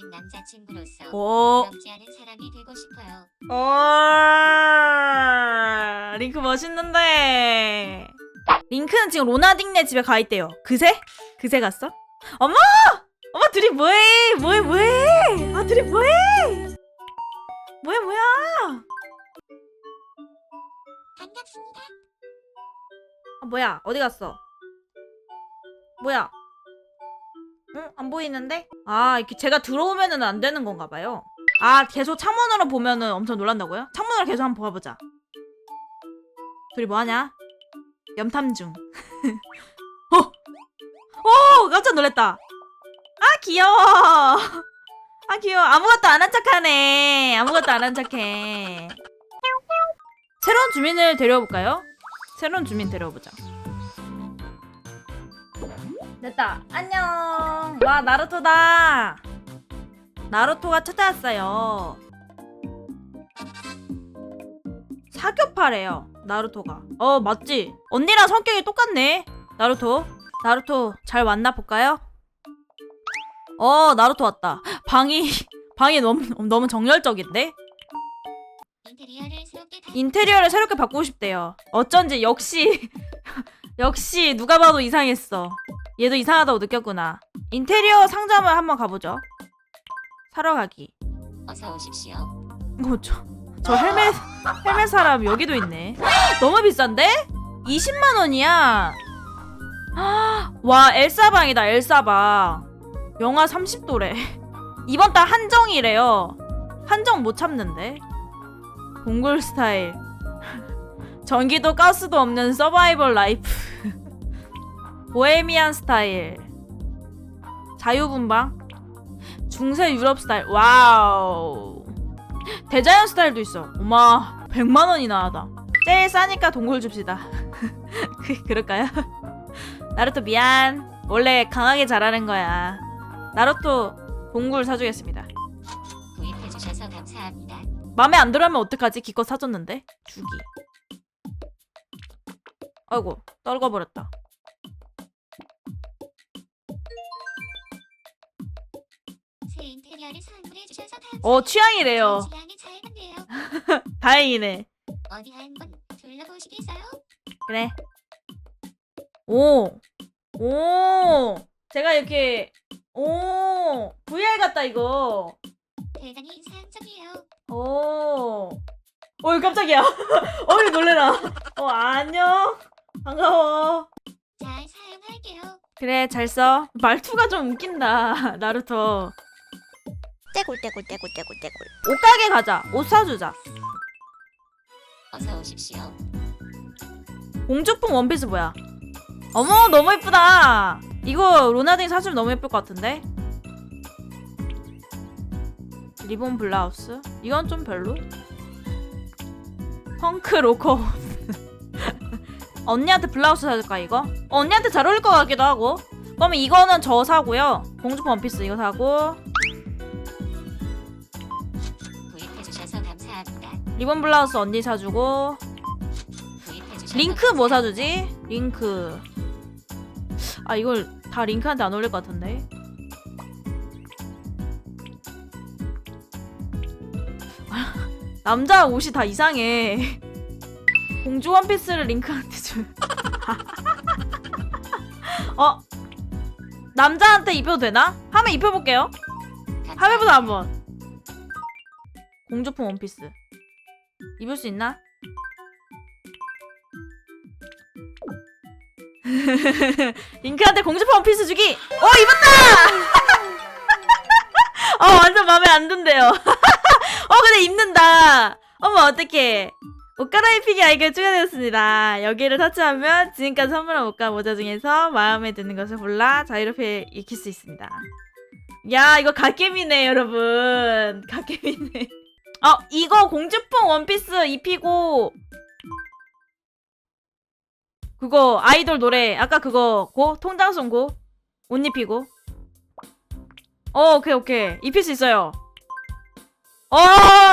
사귄 남자친구로서 오. 부럽지 않은 사람이 되고 싶어요. 오. 링크 멋있는데. 링크는 지금 로나딩네 집에 가 있대요. 그새? 그새 갔어? 어머! 어머 둘이 뭐해? 뭐해 뭐해? 아 둘이 뭐해? 뭐야 뭐야? 반갑습니다. 아, 뭐야? 어디 갔어? 뭐야? 응? 안 보이는데? 아, 이렇게 제가 들어오면은 안 되는 건가 봐요. 아, 계속 창문으로 보면은 엄청 놀란다고요? 창문으로 계속 한번 봐보자. 둘이 뭐하냐? 염탐 중. 어! 오! 깜짝 놀랐다. 아, 귀여워. 아, 귀여워. 아무것도 안 한 척하네. 아무것도 안 한 척해. 새로운 주민을 데려볼까요? 새로운 주민 데려보자. 됐다. 안녕. 와 나루토다. 나루토가 찾아왔어요. 사교파래요. 나루토가. 어 맞지? 언니랑 성격이 똑같네. 나루토. 나루토 잘 왔나 볼까요? 어 나루토 왔다. 방이 방이 너무 너무 정열적인데? 인테리어를 새롭게 다 인테리어를 새롭게 바꾸고 싶대요. 어쩐지 역시 역시 누가 봐도 이상했어. 얘도 이상하다고 느꼈구나. 인테리어 상점을 한번 가보죠. 사러 가기. 어서 오십시오. 어, 저, 저 헬멧 헬멧 사람 여기도 있네. 너무 비싼데? 20만 원이야. 와 엘사방이다 엘사방. 영하 30도래. 이번 달 한정이래요. 한정 못 참는데. 동굴 스타일. 전기도 가스도 없는 서바이벌 라이프. 보헤미안 스타일. 자유분방. 중세 유럽 스타일. 와우. 대자연 스타일도 있어. 어마, 100만 원이나 하다. 제일 싸니까 동굴 줍시다. 그, 그럴까요? 나루토 미안. 원래 강하게 잘하는 거야. 나루토 동굴 사주겠습니다. 구입해주셔서 감사합니다. 맘에 안 들어하면 어떡하지? 기껏 사줬는데. 주기. 아이고, 떨궈버렸다. 새 인테리어를 선물해 주셔서 어, 취향이래요. 취향이 잘 맞네요. 다행이네. 어디 한번 둘러보시겠어요? 그래. 오. 오. 제가 이렇게 오. VR 같다 이거. 대단히 인상적이에요. 오. 어이 깜짝이야. 어이 놀래라. 어 안녕. 반가워. 잘 사용할게요. 그래 잘 써. 말투가 좀 웃긴다. 나루토. 떼굴 떼굴 떼굴 떼굴 떼굴 옷가게 가자. 옷 사주자. 어서 오십시오. 공주풍 원피스 뭐야? 어머 너무 예쁘다. 이거 로나딩 사주면 너무 예쁠 것 같은데. 리본 블라우스? 이건 좀 별로. 펑크 로커. 언니한테 블라우스 사줄까 이거? 어, 언니한테 잘 어울릴 것 같기도 하고. 그러면 이거는 저 사고요. 공주풍 원피스 이거 사고. 리본 블라우스 언니 사주고. 링크 뭐 사주지? 링크. 아 이걸 다 링크한테 안 어울릴 것 같은데. 남자 옷이 다 이상해. 공주 원피스를 링크한테 줘. 어? 남자한테 입혀도 되나? 한번 입혀볼게요. 하메보다 한번. 공주풍 원피스. 입을 수 있나? 링크한테 공주풍 원피스 주기! 어, 입었다! 어, 완전 마음에 안 든대요. 어, 근데 입는다. 어머, 어떡해. 옷 갈아입히기 아이가 추가되었습니다. 여기를 터치하면 지금까지 선물한 옷과 모자 중에서 마음에 드는 것을 골라 자유롭게 익힐 수 있습니다. 야, 이거 갓겜이네, 여러분. 갓겜이네. 어, 이거 공주풍 원피스 입히고 그거 아이돌 노래 아까 그거 고? 통장 송고? 옷 입히고? 어 오케이 오케이. 입힐 수 있어요. 어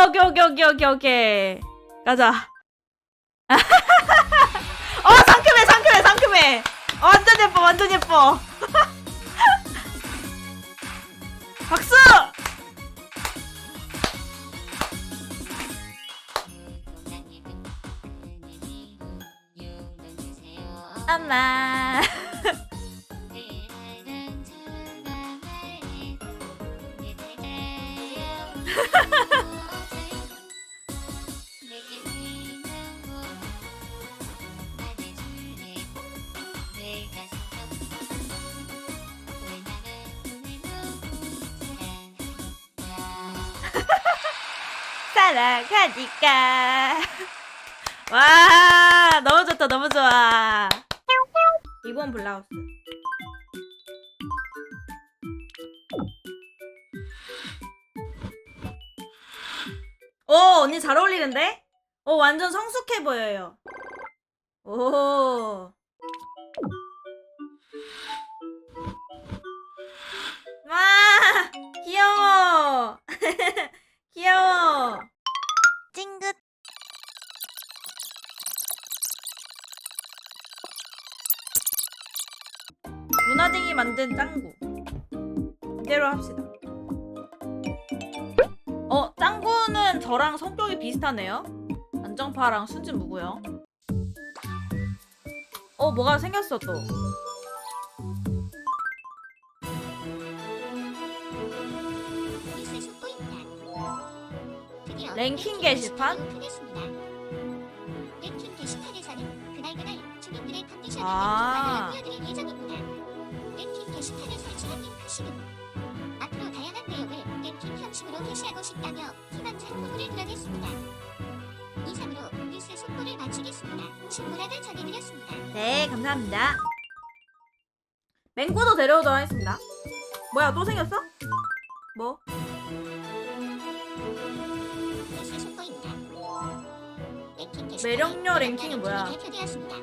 오케이 오케이 오케이 오케이 오케이. 가자. 어 상큼해 상큼해 상큼해. 어, 완전 예뻐 완전 예뻐. 박수 엄마. 사랑하니까. 와, 너무 좋다, 너무 좋아. 이번 블라우스. 오, 언니 잘 어울리는데? 오, 완전 성숙해 보여요. 오. 저랑 성격이 비슷하네요. 안정파랑 순진 무고요. 어, 뭐가 생겼어 또. 랭킹 게시판? 아. 랭킹 링크식은 형식으로 게시하고 싶다며 희망찬 포부를 드러냈습니다. 이상으로 뉴스 속보를 마치겠습니다. 신문학을 전해드렸습니다. 네, 감사합니다. 맹구도 데려오도록 하겠습니다. 뭐야, 또 생겼어? 뭐? 뉴스 속보입니다. 랭킹 게시판에 매력녀 랭킹이 뭐야? 발표되었습니다.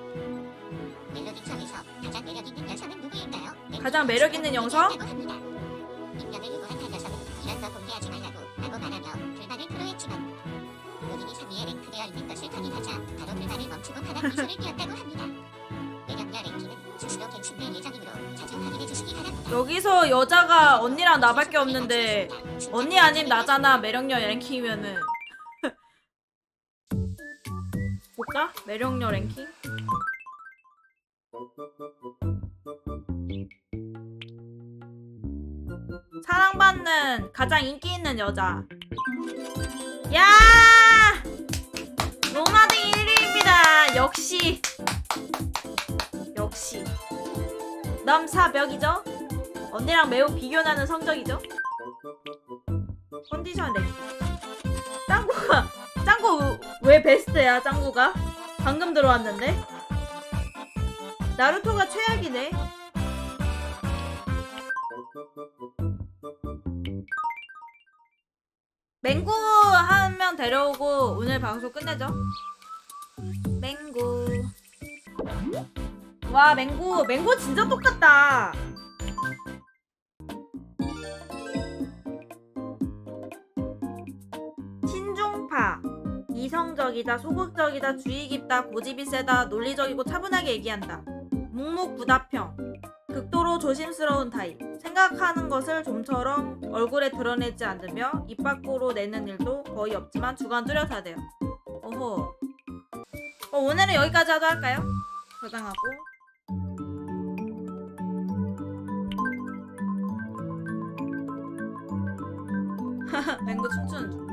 멜로디 청에서 가장 매력 있는 여성은 누구일까요? 가장 매력 있는 여성? 있다고 합니다. 여기서 여자가 언니랑 나밖에 없는데 언니 아님 나잖아 매력녀 랭킹이면은 볼까? 매력녀 랭킹? 사랑받는 가장 인기 있는 여자 야 1위입니다 역시. 역시. 넘사벽이죠? 언니랑 매우 비교나는 성적이죠? 컨디션 랭킹 짱구가 짱구 왜 베스트야 짱구가? 방금 들어왔는데? 나루토가 최악이네. 맹구 한 명 데려오고 오늘 방송 끝내죠 맹구 와 맹구 맹구 진짜 똑같다. 신중파. 이성적이다 소극적이다 주의 깊다 고집이 세다 논리적이고 차분하게 얘기한다. 묵묵부답형. 극도로 조심스러운 타입. 생각하는 것을 좀처럼 얼굴에 드러내지 않으며 입 밖으로 내는 일도 거의 없지만 주관 뚜렷하대요. 어허 어, 오늘은 여기까지 하도 할까요? 저장하고 맹구 춤추는 중